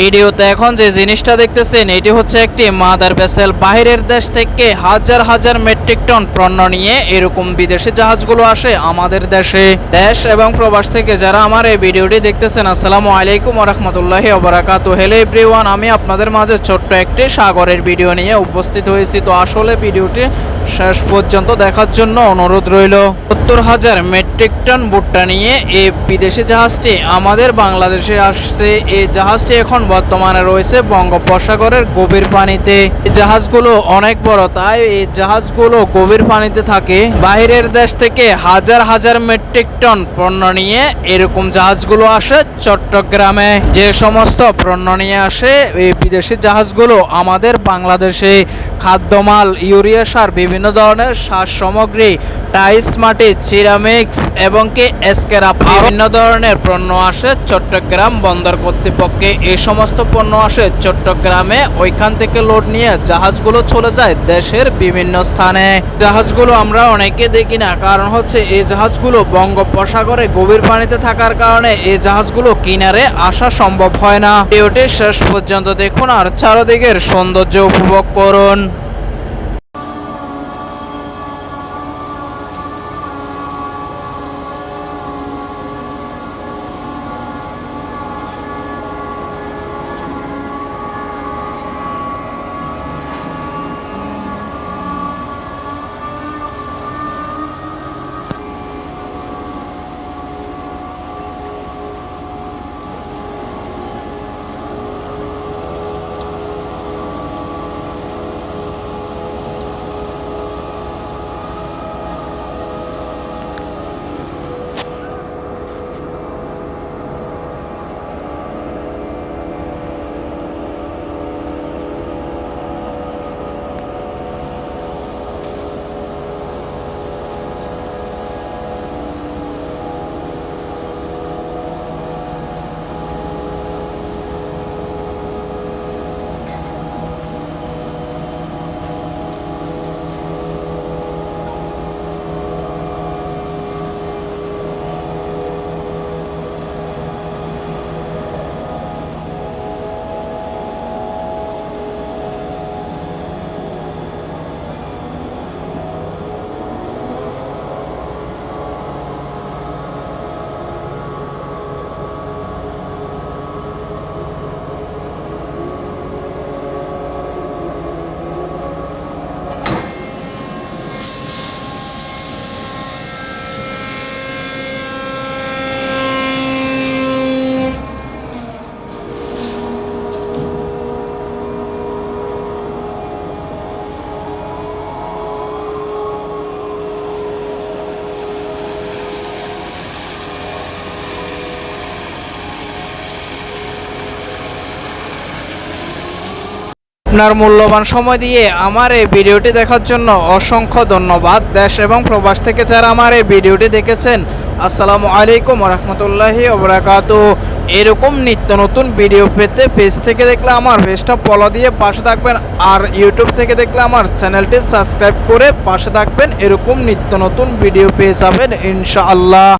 ভিডিওতে এখন যে জিনিসটা দেখতেছেন, এটি হচ্ছে একটি মাদার ভেসেল। বাইরের দেশ থেকে হাজার হাজার মেট্রিক টন পণ্য নিয়ে এরকম বিদেশি জাহাজগুলো আসে আমাদের দেশে। দেশ এবং প্রবাস থেকে যারা আমার এই ভিডিওটি দেখতেছেন, আসসালামু আলাইকুম রহমতুল্লাহি ওবরাকাতু। হ্যালো এভরিওয়ান আমি আপনাদের মাঝে ছোট্ট একটি সাগরের ভিডিও নিয়ে উপস্থিত হয়েছি। তো আসলে ভিডিওটি শেষ পর্যন্ত দেখার জন্য অনুরোধ রইল। সত্তর হাজার মেট্রিক টন ভুট্টা নিয়ে এই বিদেশি জাহাজটি আমাদের বাংলাদেশে আসছে। এই জাহাজটি এখন বর্তমানে রয়েছে বঙ্গোপসাগরের গভীর পানিতে। জাহাজগুলো অনেক বড়, তাই এই জাহাজগুলো গভীর পানিতে থাকে। বাহিরের দেশ থেকে হাজার হাজার মেট্রিক টন পণ্য নিয়ে এরকম জাহাজগুলো আসে চট্টগ্রামে। যে সমস্ত পণ্য নিয়ে আসে এই বিদেশি জাহাজগুলো আমাদের বাংলাদেশে। খাদ্যমাল, ইউরিয়া সার, বিভিন্ন ধরনের সার সামগ্রী টাইস মাটি সিরামিক্স এবং কি স্ক্র্যাপ বিভিন্ন ধরনের পণ্য আসে চট্টগ্রাম বন্দর কর্তৃপক্ষে। এই সমস্ত পণ্য আসে চট্টগ্রামে। ওইখান থেকে লোড নিয়ে জাহাজগুলো চলে যায় দেশের বিভিন্ন স্থানে। জাহাজগুলো আমরা অনেকে দেখি না, কারণ হচ্ছে এই জাহাজগুলো বঙ্গোপসাগরে গভীর পানিতে থাকার কারণে এই জাহাজগুলো কিনারে আসা সম্ভব হয় না। ভিডিওটি শেষ পর্যন্ত দেখুন আর চারদিকের সৌন্দর্য উপভোগ করুন। আপনার মূল্যবান সময় দিয়ে আমার এই ভিডিওটি দেখার জন্য অসংখ্য ধন্যবাদ। দেশ এবং প্রবাস থেকে যারা আমার এই ভিডিওটি দেখেছেন, আসসালামু আলাইকুম রহমতুল্লাহি ওবরাকাত। এরকম নিত্য নতুন ভিডিও পেতে পেজ থেকে দেখলে আমার পেজটা ফলো দিয়ে পাশে থাকবেন আর ইউটিউব থেকে দেখলে আমার চ্যানেলটি সাবস্ক্রাইব করে পাশে থাকবেন। এরকম নিত্য নতুন ভিডিও পেয়ে যাবেন ইনশাআল্লাহ।